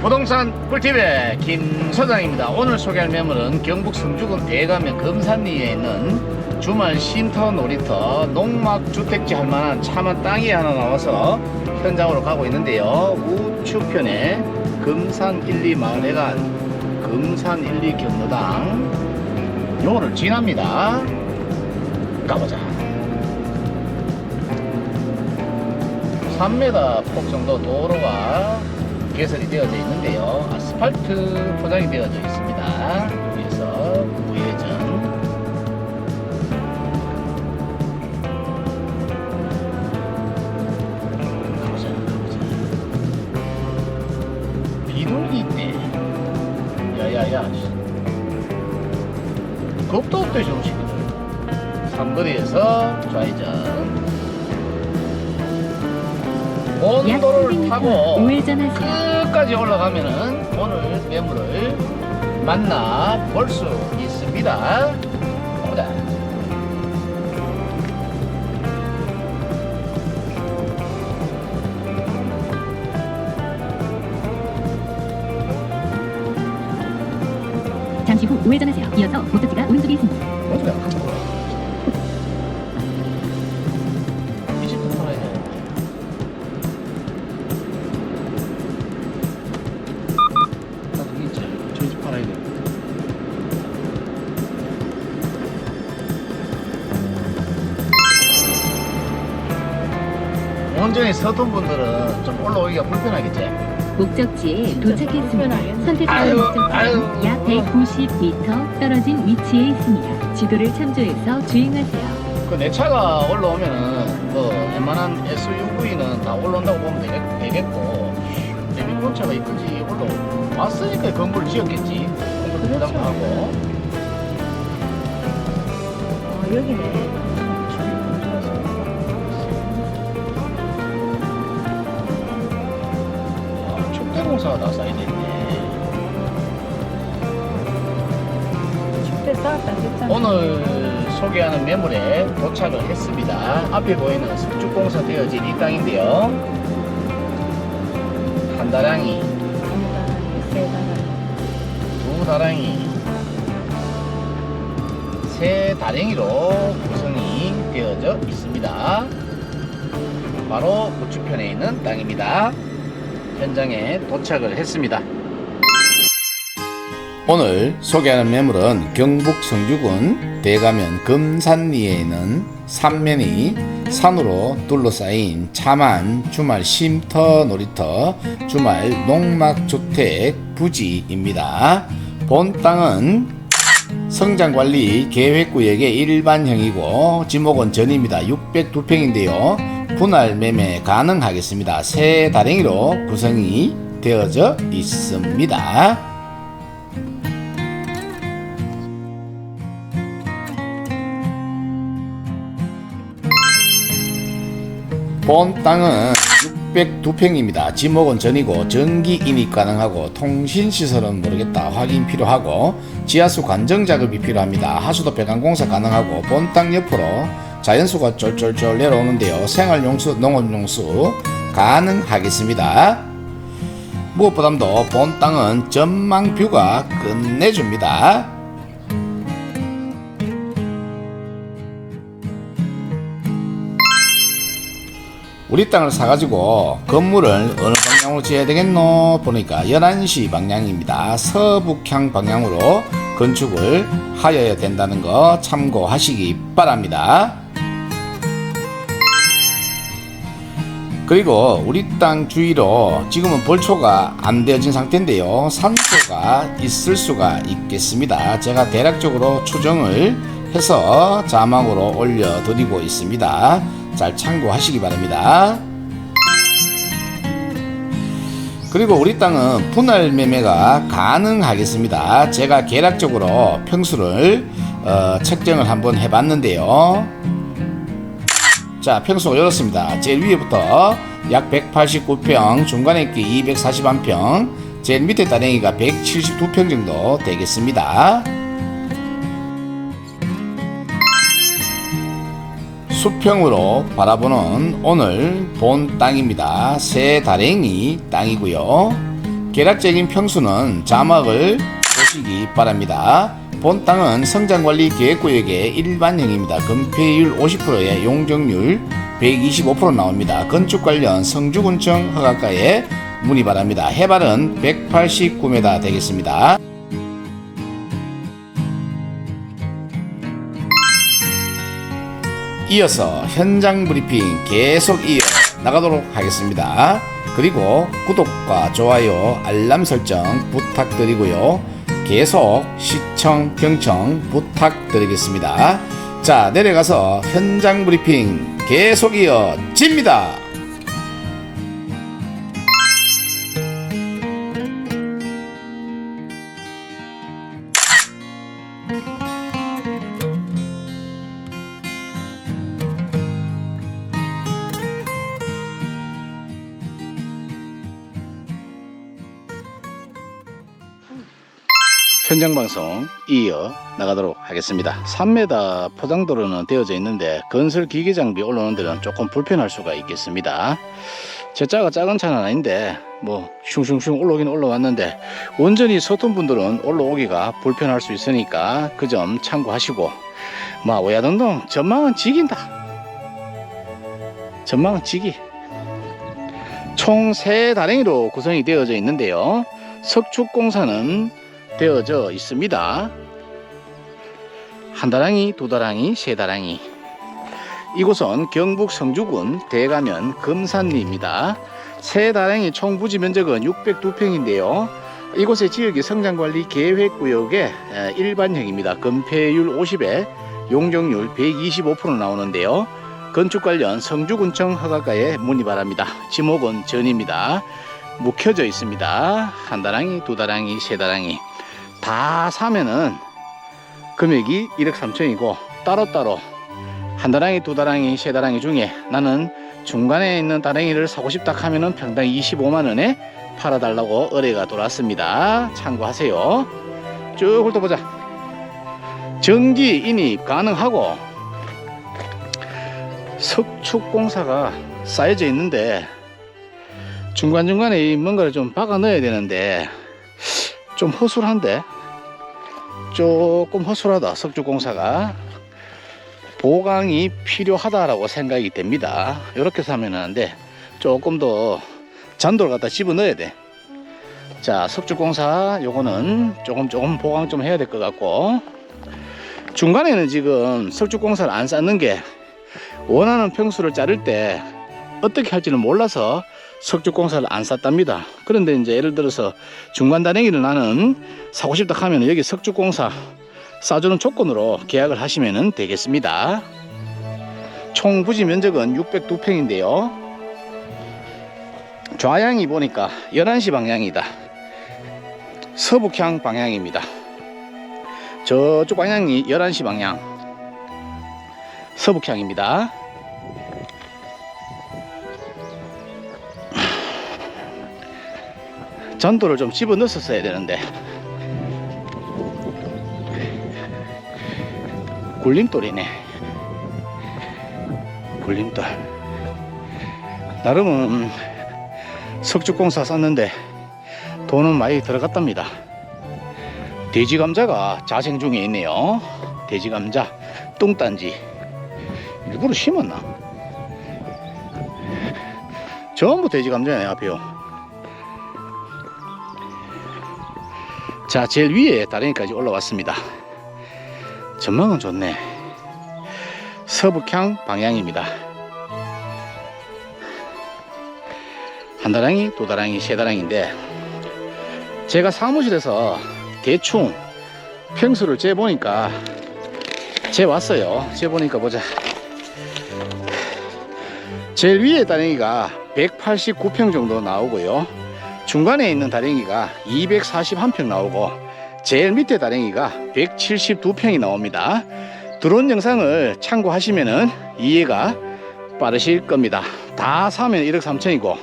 부동산 꿀팁의 김 소장입니다. 오늘 소개할 매물은 경북 성주군 대가면 금산리에 있는 주말 쉼터 놀이터 농막 주택지 할 만한 참한 땅이 하나 나와서 현장으로 가고 있는데요. 우측편에 금산 1, 2 마을회관, 금산 1, 2 경로당 요거를 지납니다. 가보자. 3m 폭 정도 도로가 개설이 되어져 있는데요. 아스팔트 포장이 되어져 있습니다. 그래서 우회전. 가보자, 가보자. 비둘기 있네. 야야야. 겁도 없대, 식으로. 삼거리에서 좌회전. 약 온도를 300m 타고 우회전하세요. 끝까지 올라가면은 오늘 매물을 만나 볼 수 있습니다. 보자. 잠시 후 우회전하세요. 이어서 목적지가 오른쪽에 있습니다. 어디 온전히 서툰 분들은 좀 올라오기가 불편하겠지? 목적지에 도착했습니다. 선택한 목적지는. 약 190m 떨어진 위치에 있습니다. 지도를 참조해서 주행하세요. 그 내 차가 올라오면은 그 웬만한 SUV는 다 올라온다고 보면 되겠, 되겠고 레미콘차가 있든지 올라왔으니까 건물을 지었겠지 건물 그렇죠. 부담도 하고 어, 여기네. 공사가 다 쌓여있네 축대 쌓았다 했잖아. 오늘 소개하는 매물에 도착을 했습니다 앞에 보이는 석축공사 되어진 이 땅인데요 한 다랑이 세. 두 다랑이 세 다랭이로 구성이 되어져 있습니다. 바로 우측편에 있는 땅입니다. 현장에 도착을 했습니다. 오늘 소개하는 매물은 경북 성주군 대가면 금산리에 있는 삼면이 산으로 둘러싸인 참안 주말 쉼터 놀이터 주말 농막주택 부지입니다. 본 땅은 성장관리 계획구역의 일반형이고 지목은 전입니다. 602평인데요. 분할 매매 가능하겠습니다. 세 다랭이로 구성이 되어져 있습니다. 본 땅은 602평입니다. 지목은 전이고 전기 인입 가능하고 통신 시설은 모르겠다 확인 필요하고 지하수 관정 작업이 필요합니다. 하수도 배관 공사 가능하고 본 땅 옆으로 자연수가 쫄쫄쫄 내려오는데요. 생활용수, 농업용수 가능하겠습니다. 무엇보다도 본 땅은 전망 뷰가 끝내줍니다. 우리 땅을 사가지고 건물을 어느 방향으로 지어야 되겠노 보니까 11시 방향입니다. 서북향 방향으로 건축을 하여야 된다는 거 참고하시기 바랍니다. 그리고 우리 땅 주위로 지금은 벌초가 안 되어진 상태인데요. 산소가 있을 수가 있겠습니다. 제가 대략적으로 추정을 해서 자막으로 올려드리고 있습니다. 잘 참고하시기 바랍니다. 그리고 우리 땅은 분할 매매가 가능하겠습니다. 제가 계략적으로 평수를 어, 측정을 한번 해봤는데요. 자, 평수가 이렇습니다. 제일 위에부터 약 189평, 중간에 있기 241평, 제일 밑에 따랭이가 172평 정도 되겠습니다. 수평으로 바라보는 오늘 본 땅입니다. 새 다랭이 땅이고요. 계략적인 평수는 자막을 보시기 바랍니다. 본 땅은 성장관리 계획구역의 일반형입니다. 건폐율 50%에 용적률 125% 나옵니다. 건축 관련 성주군청 허가가에 문의 바랍니다. 해발은 189m 되겠습니다. 이어서 현장 브리핑 계속 이어 나가도록 하겠습니다. 그리고 구독과 좋아요, 알람 설정 부탁드리고요. 계속 시청, 경청 부탁드리겠습니다. 자, 내려가서 현장 브리핑 계속 이어집니다. 현장 방송 이어 나가도록 하겠습니다. 3m 포장도로는 되어져 있는데 건설 기계 장비 올라오는 데는 조금 불편할 수가 있겠습니다. 제 차가 작은 차는 아닌데 뭐 슝슝슝 올라오긴 올라왔는데 온전히 서툰 분들은 올라오기가 불편할 수 있으니까 그 점 참고하시고 막 오야동동 전망은 지긴다. 전망은 지기. 총세 다랭이로 구성이 되어져 있는데요. 석축공사는 되어져 있습니다. 한 다랑이, 두 다랑이, 세 다랑이. 이곳은 경북 성주군 대가면 금산리입니다. 세 다랑이 총 부지 면적은 602평인데요. 이곳의 지역이 성장관리 계획구역의 에, 일반형입니다. 건폐율 50에 용적률 125% 나오는데요. 건축 관련 성주군청 허가가에 문의 바랍니다. 지목은 전입니다. 묵혀져 있습니다. 한 다랑이, 두 다랑이, 세 다랑이. 다 사면은 금액이 1억 3천이고 따로따로 한 다랑이 두 다랑이 세 다랑이 중에 나는 중간에 있는 다랑이를 사고 싶다 하면은 평당 25만 원에 팔아달라고 의뢰가 들어왔습니다. 참고하세요. 쭉 훑어보자. 전기 인입 가능하고 석축공사가 쌓여져 있는데 중간중간에 이 뭔가를 좀 박아 넣어야 되는데 좀 허술한데 조금 허술하다 석주공사가. 보강이 필요하다라고 생각이 됩니다. 이렇게 사면 하는데 조금 더 잔도를 갖다 집어 넣어야 돼자 석주공사 요거는 조금 조금 보강 좀 해야 될 것 같고. 중간에는 지금 석주공사를 안 쌓는 게 원하는 평수를 자를 때 어떻게 할지는 몰라서 석주공사를 안 쌌답니다. 그런데 이제 예를 들어서 중간 단행이를 나는 사고 싶다 하면 여기 석주공사 싸주는 조건으로 계약을 하시면 되겠습니다. 총 부지 면적은 602평인데요. 좌향이 보니까 11시 방향이다. 서북향 방향입니다. 저쪽 방향이 11시 방향. 서북향입니다. 전도를 좀 집어 넣었어야 되는데. 굴림돌이네. 굴림돌. 나름은 석주공사 샀는데 돈은 많이 들어갔답니다. 돼지감자가 자생 중에 있네요. 돼지감자 뚱딴지. 일부러 심었나? 전부 돼지감자네 앞에요 자, 제일 위에 다리까지 올라왔습니다. 전망은 좋네. 서북향 방향입니다. 한 다랑이, 두 다랑이, 세 다랑인데 제가 사무실에서 대충 평수를 재보니까 재왔어요. 재보니까 보자. 제일 위에 다랭이가 189평 정도 나오고요. 중간에 있는 다랭이가 241평 나오고 제일 밑에 다랭이가 172평이 나옵니다. 드론 영상을 참고하시면은 이해가 빠르실 겁니다. 다 사면 1억 3천이고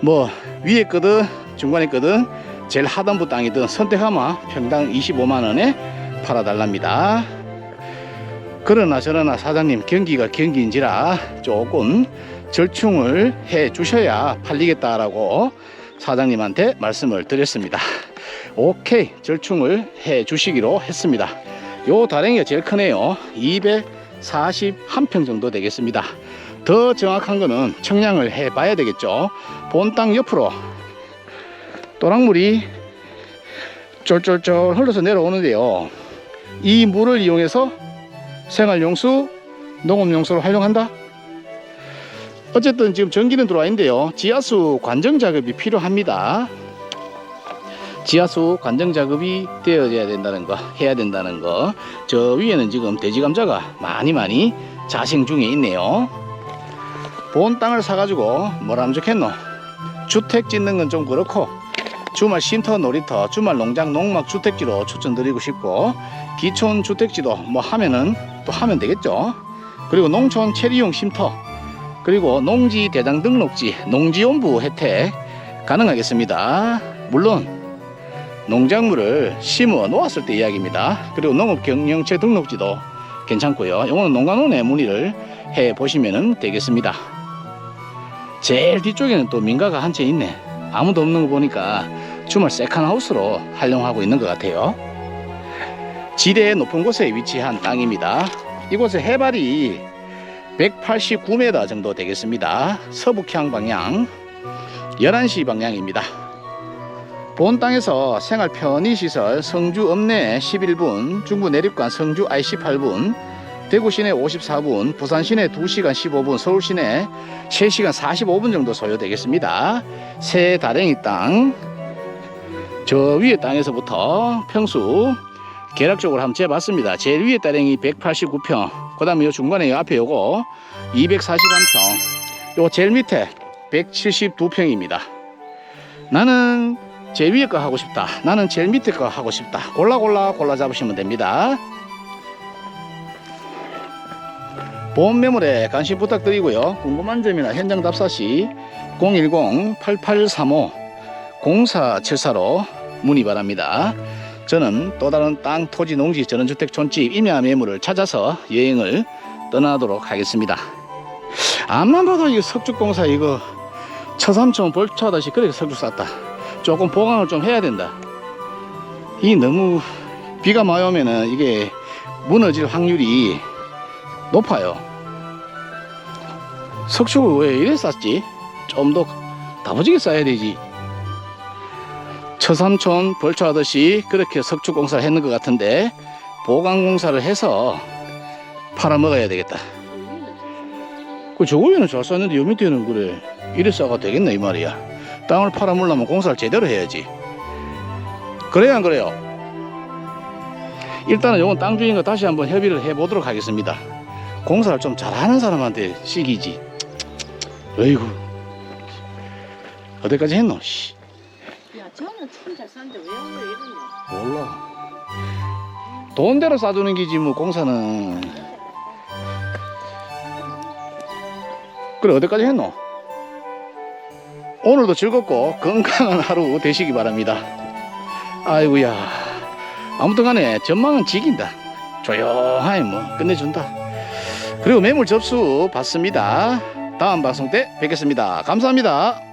뭐 위에 거든 중간에 거든 제일 하단부 땅이든 선택하면 평당 25만 원에 팔아달랍니다. 그러나 저러나 사장님 경기가 경기인지라 조금 절충을 해 주셔야 팔리겠다라고 사장님한테 말씀을 드렸습니다. 오케이 절충을 해 주시기로 했습니다. 요 다랭이가 제일 크네요. 241평 정도 되겠습니다. 더 정확한 거는 청량을 해 봐야 되겠죠. 본 땅 옆으로 또랑물이 쫄쫄쫄 흘러서 내려오는데요. 이 물을 이용해서 생활용수, 농업용수로 활용한다? 어쨌든 지금 전기는 들어와 있는데요. 지하수 관정 작업이 필요합니다. 지하수 관정 작업이 되어져야 된다는 거, 해야 된다는 거. 저 위에는 지금 돼지 감자가 많이 많이 자생 중에 있네요. 본 땅을 사가지고 뭐라 하면 좋겠노? 주택 짓는 건 좀 그렇고 주말 쉼터 놀이터, 주말 농장 농막 주택지로 추천드리고 싶고 기촌 주택지도 뭐 하면은 또 하면 되겠죠. 그리고 농촌 체리용 쉼터 그리고 농지 대장 등록지 농지연부 혜택 가능하겠습니다. 물론 농작물을 심어 놓았을 때 이야기입니다. 그리고 농업경영체 등록지도 괜찮고요. 이거는 농가논에 문의를 해 보시면 되겠습니다. 제일 뒤쪽에는 또 민가가 한 채 있네. 아무도 없는 거 보니까 주말 세컨하우스로 활용하고 있는 것 같아요. 지대 높은 곳에 위치한 땅입니다. 이곳의 해발이 189m 정도 되겠습니다. 서북향 방향 11시 방향입니다. 본 땅에서 생활 편의시설 성주 읍내 11분, 중부 내립관 성주 IC 8분, 대구 시내 54분, 부산 시내 2시간 15분, 서울 시내 3시간 45분 정도 소요되겠습니다. 새 다랭이 땅, 저 위에 땅에서부터 평수 계략적으로 한번 재봤습니다. 제일 위에 따랭이 189평, 그 다음에 요 중간에 요 앞에 요거 241평, 요 제일 밑에 172평입니다. 나는 제일 위에 거 하고 싶다. 나는 제일 밑에 거 하고 싶다. 골라 골라 골라 잡으시면 됩니다. 보험 매물에 관심 부탁드리고요. 궁금한 점이나 현장 답사시 010-8835-0474로 문의 바랍니다. 저는 또 다른 땅, 토지, 농지, 전원주택, 촌집, 임야 매물을 찾아서 여행을 떠나도록 하겠습니다. 암만 봐도 이거 석죽공사 이거 처삼촌 벌초하다시 그렇게 석죽 쌌다. 조금 보강을 좀 해야 된다. 이 너무 비가 많이 오면은 이게 무너질 확률이 높아요. 석축을 왜 이래 쌌지? 좀 더 다부지게 싸야 되지. 처삼촌 벌초하듯이 그렇게 석축 공사를 했는 것 같은데 보강 공사를 해서 팔아 먹어야 되겠다. 그 저거 위에는 잘 쌌는데 요 밑에는 그래 이래 싸가 되겠나 이 말이야. 땅을 팔아 먹으려면 공사를 제대로 해야지. 그래야 안 그래요? 일단은 요건 땅 주인과 다시 한번 협의를 해보도록 하겠습니다. 공사를 좀 잘하는 사람한테 시기지. 어이구. 어디까지 했노? 씨. 야, 저는 참잘 사는데 왜 이러냐? 몰라. 돈대로 싸주는 기지 뭐 공사는. 그래 어디까지 했노? 오늘도 즐겁고 건강한 하루 되시기 바랍니다. 아이고야. 아무튼 간에 전망은 지긴다. 조용하게 뭐 끝내준다. 그리고 매물 접수 받습니다. 다음 방송 때 뵙겠습니다. 감사합니다.